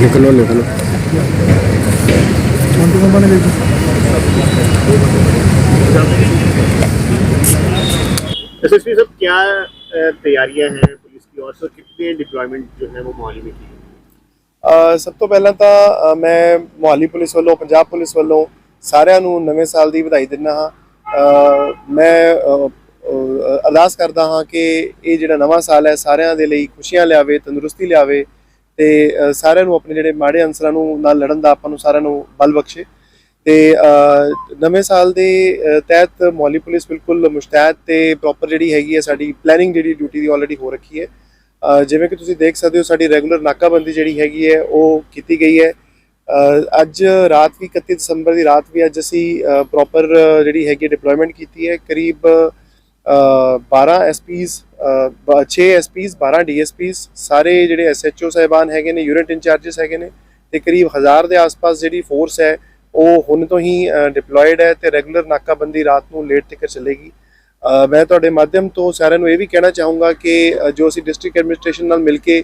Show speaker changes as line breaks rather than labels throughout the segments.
ਨਿਕਲੋ ਨਿਕਲੋ
मंटू कंपनी देखो
एसएसपी साहब क्या अ, तैयारियां हैं पुलिस की ओर से कितने डिप्लॉयमेंट जो है वो मोहाली में की है
ਅ, ਸਭ ਤੋਂ ਪਹਿਲਾਂ ਤਾਂ ਅ, ਮੈਂ ਮੋਹਾਲੀ ਪੁਲਿਸ ਵੱਲੋਂ ਪੰਜਾਬ ਪੁਲਿਸ ਵੱਲੋਂ ਸਾਰਿਆਂ ਨੂੰ ਨਵੇਂ ਸਾਲ ਦੀ ਵਧਾਈ ਦਿੰਦਾ ਹਾਂ ਅ, ਮੈਂ ਅ, ਅ, ਅਰਦਾਸ ਕਰਦਾ ਹਾਂ ਕਿ ਇਹ ਜਿਹੜਾ ਨਵਾਂ ਸਾਲ ਹੈ ਸਾਰਿਆਂ ਦੇ ਲਈ ਖੁਸ਼ੀਆਂ ਲਿਆਵੇ ਤੰਦਰੁਸਤੀ ਲਿਆਵੇ ਤੇ ਸਾਰਿਆਂ ਨੂੰ ਆਪਣੇ ਜਿਹੜੇ ਮਾੜੇ ਅੰਸਰਾਂ ਨੂੰ ਨਾਲ ਲੜਨ ਦਾ ਆਪਾਂ ਨੂੰ ਸਾਰਿਆਂ ਨੂੰ ਬਲ ਬਖਸ਼ੇ। ਤੇ ਨਵੇਂ ਸਾਲ ਦੇ ਤਹਿਤ ਮੋਹਾਲੀ ਪੁਲਿਸ ਬਿਲਕੁਲ ਮੁਸ਼ਤੈਦ ਤੇ ਪ੍ਰੋਪਰ ਜਿਹੜੀ ਹੈਗੀ ਹੈ ਸਾਡੀ ਪਲੈਨਿੰਗ ਜਿਹੜੀ ਡਿਊਟੀ ਦੀ ਆਲਰੇਡੀ ਹੋ ਰੱਖੀ ਹੈ। ਜਿਵੇਂ ਕਿ ਤੁਸੀਂ ਦੇਖ ਸਕਦੇ ਹੋ ਸਾਡੀ ਰੈਗੂਲਰ ਨਾਕਾਬੰਦੀ ਜਿਹੜੀ ਹੈਗੀ ਹੈ ਉਹ ਕੀਤੀ ਗਈ ਹੈ। ਅੱਜ ਰਾਤ ਵੀ 31 ਦਸੰਬਰ ਦੀ ਰਾਤ ਵੀ ਅੱਜ ਅਸੀਂ ਪ੍ਰੋਪਰ ਜਿਹੜੀ ਹੈਗੀ ਡਿਪਲੋਇਮੈਂਟ ਕੀਤੀ ਹੈ। ਕਰੀਬ ਅ, 12 ਐਸਪੀਸ 6 ਐਸਪੀਸ 12 ਡੀਐਸਪੀਸ ਸਾਰੇ ਜਿਹੜੇ ਐਸਐਚਓ ਸਾਹਿਬਾਨ ਹੈਗੇ ਨੇ ਯੂਨਿਟ ਇੰਚਾਰजेस ਹੈਗੇ ਨੇ, ਤੇ ਕਰੀਬ 1000 ਦੇ ਆਸ-ਪਾਸ ਜਿਹੜੀ ਫੋਰਸ ਹੈ, ਉਹ ਹੁਣ ਤੋਂ ਹੀ ਡਿਪਲੋਇਡ ਹੈ ਤੇ ਰੈਗੂਲਰ ਨਾਕਾਬੰਦੀ ਰਾਤ ਨੂੰ ਲੇਟ ਤੱਕ ਚੱਲੇਗੀ। ਮੈਂ ਤੁਹਾਡੇ ਮਾਧਿਅਮ ਤੋਂ ਸਾਰਿਆਂ ਨੂੰ ਇਹ ਵੀ ਕਹਿਣਾ ਚਾਹੂੰਗਾ ਕਿ ਜੋ ਅਸੀਂ ਡਿਸਟ੍ਰਿਕਟ ਐਡਮਿਨਿਸਟ੍ਰੇਸ਼ਨ ਨਾਲ ਮਿਲ ਕੇ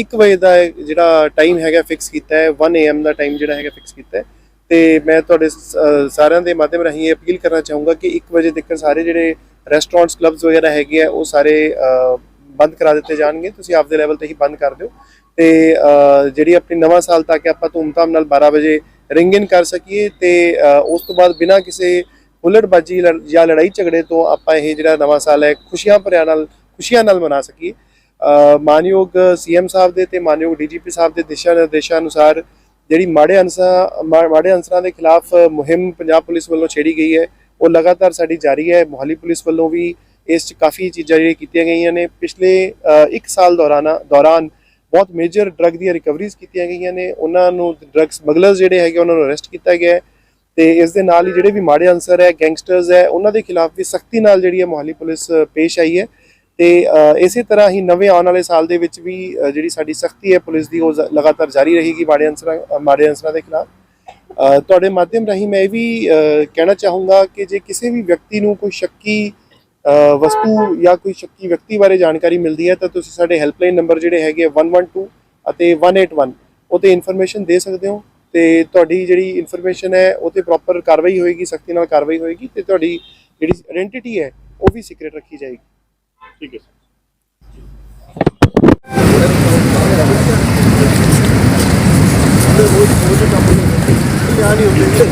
1 ਵਜੇ ਦਾ ਜਿਹੜਾ ਟਾਈਮ ਹੈਗਾ ਫਿਕਸ ਕੀਤਾ ਹੈ 1 AM ਦਾ ਟਾਈਮ ਜਿਹੜਾ ਹੈਗਾ ਫਿਕਸ ਕੀਤਾ ਹੈ, ਤੇ ਮੈਂ ਤੁਹਾਡੇ ਸ- ਸਾਰਿਆਂ ਦੇ ਮਾਧਿਅਮ ਰਾਹੀਂ ਇਹ ਅਪੀਲ ਕਰਨਾ ਚਾਹੂੰਗਾ ਕਿ 1 ਵਜੇ ਤੱਕ ਸਾਰੇ ਜਿਹੜੇ ਰੈਸਟੋਰੈਂਟਸ ਕਲੱਬਸ ਵਗੈਰਾ ਹੈਗੇ ਆ ਉਹ ਸਾਰੇ ਬੰਦ ਕਰਾ ਦਿੱਤੇ ਜਾਣਗੇ। ਤੁਸੀਂ ਆਪਦੇ ਲੈਵਲ ਤੇ ਹੀ ਬੰਦ ਕਰ ਦਿਓ। ਤੇ ਜਿਹੜੀ ਆਪਣੀ ਨਵਾਂ ਸਾਲ ਤੱਕ ਆਪਾਂ ਧੂਮਧਾਮ ਨਾਲ 12 ਵਜੇ ਰਿੰਗ ਇਨ ਕਰ ਸਕੀਏ ਤੇ ਉਸ ਤੋਂ ਬਾਅਦ ਬਿਨਾਂ ਕਿਸੇ ਹੁੱਲੜਬਾਜੀ ਲੜ- ਜਾਂ ਲੜਾਈ ਝਗੜੇ ਤੋਂ ਆਪਾਂ ਇਹ ਜਿਹੜਾ ਨਵਾਂ ਸਾਲ ਹੈ ਖੁਸ਼ੀਆਂ ਭਰਿਆ ਨਾਲ ਖੁਸ਼ੀਆਂ ਨਾਲ ਮਨਾ ਸਕੀਏ। ਅ, ਮਾਨਯੋਗ ਸੀਐਮ ਸਾਹਿਬ ਦੇ ਤੇ ਮਾਨਯੋਗ ਡੀਜੀਪੀ ਸਾਹਿਬ ਦੇ ਦਿਸ਼ਾ ਨਿਰਦੇਸ਼ਾਂ ਅਨੁਸਾਰ ਜਿਹੜੀ ਮਾੜੇ ਅੰਸਰਾਂ ਮਾ- ਮਾੜੇ ਅੰਸਰਾਂ ਦੇ ਖਿਲਾਫ ਮੁਹਿੰਮ ਪੰਜਾਬ ਪੁਲਿਸ ਵੱਲੋਂ ਛੇੜੀ ਗਈ ਹੈ। ਉਹ ਲਗਾਤਾਰ ਸਾਡੀ ਜਾਰੀ ਹੈ। ਮੋਹਾਲੀ ਪੁਲਿਸ ਵੱਲੋਂ ਵੀ ਇਸ 'ਚ ਕਾਫੀ ਚੀਜ਼ਾਂ ਜਿਹੜੀਆਂ ਕੀਤੀਆਂ ਗਈਆਂ ਨੇ। ਪਿਛਲੇ 1 ਸਾਲ ਦੌਰਾਨ ਦੌਰਾਨ ਬਹੁਤ ਮੇਜਰ ਡਰੱਗ ਦੀਆਂ ਰਿਕਵਰੀਜ਼ ਕੀਤੀਆਂ ਗਈਆਂ ਨੇ। ਉਹਨਾਂ ਨੂੰ ਡਰੱਗ ਸਮਗਲਰਸ ਜਿਹੜੇ ਹੈਗੇ, ਉਹਨਾਂ ਨੂੰ ਅਰੈਸਟ ਕੀਤਾ ਗਿਆ ਹੈ। ਤੇ ਇਸ ਦੇ ਨਾਲ ਹੀ ਜਿਹੜੇ ਵੀ ਮਾੜੇ ਅਨਸਰ ਹੈ ਗੈਂਗਸਟਰਸ ਹੈ, ਉਹਨਾਂ ਦੇ ਖਿਲਾਫ ਵੀ ਸਖਤੀ ਨਾਲ ਜਿਹੜੀ ਹੈ ਮੋਹਾਲੀ ਪੁਲਿਸ ਪੇਸ਼ ਆਈ ਹੈ। ਤੇ ਇਸੇ ਤਰ੍ਹਾਂ ਹੀ ਨਵੇਂ ਆਉਣ ਵਾਲੇ ਸਾਲ ਦੇ ਵਿੱਚ ਵੀ ਜਿਹੜੀ ਸਾਡੀ ਸਖਤੀ ਹੈ ਪੁਲਿਸ ਦੀ, ਉਹ ਲਗਾਤਾਰ ਜਾਰੀ ਰਹੇਗੀ ਮਾੜੇ ਅਨਸਰਾਂ ਮਾੜੇ ਅਨਸਰਾਂ ਦੇ ਖਿਲਾਫ। ਤੁਹਾਡੇ ਮਾਧਿਅਮ ਰਾਹੀਂ ਮੈਂ ਇਹ ਵੀ ਕਹਿਣਾ ਚਾਹੂੰਗਾ ਕਿ ਜੇ ਕਿਸੇ ਵੀ ਵਿਅਕਤੀ ਨੂੰ ਕੋਈ ਸ਼ੱਕੀ ਵਸਤੂ ਜਾਂ ਕੋਈ ਸ਼ੱਕੀ ਵਿਅਕਤੀ ਬਾਰੇ ਜਾਣਕਾਰੀ ਮਿਲਦੀ ਹੈ ਤਾਂ ਤੁਸੀਂ ਸਾਡੇ ਹੈਲਪਲਾਈਨ ਨੰਬਰ ਜਿਹੜੇ ਹੈਗੇ ਆ 112 ਅਤੇ 181 ਉਹ ਤੇ ਇਨਫੋਰਮੇਸ਼ਨ ਦੇ ਸਕਦੇ ਹੋ ਤੇ ਤੁਹਾਡੀ ਜਿਹੜੀ ਇਨਫੋਰਮੇਸ਼ਨ ਹੈ ਉਹ ਤੇ ਪ੍ਰੋਪਰ ਕਾਰਵਾਈ ਹੋਏਗੀ ਸਖਤੀ ਨਾਲ ਕਾਰਵਾਈ ਹੋਏਗੀ ਤੇ ਤੁਹਾਡੀ ਜਿਹੜੀ ਆਇਡੈਂਟੀਟੀ ਹੈ ਉਹ ਵੀ ਸੀਕ੍ਰੀਟ ਰੱਖੀ ਜਾਏਗੀ।
ठीक నాడి ఉంటుంది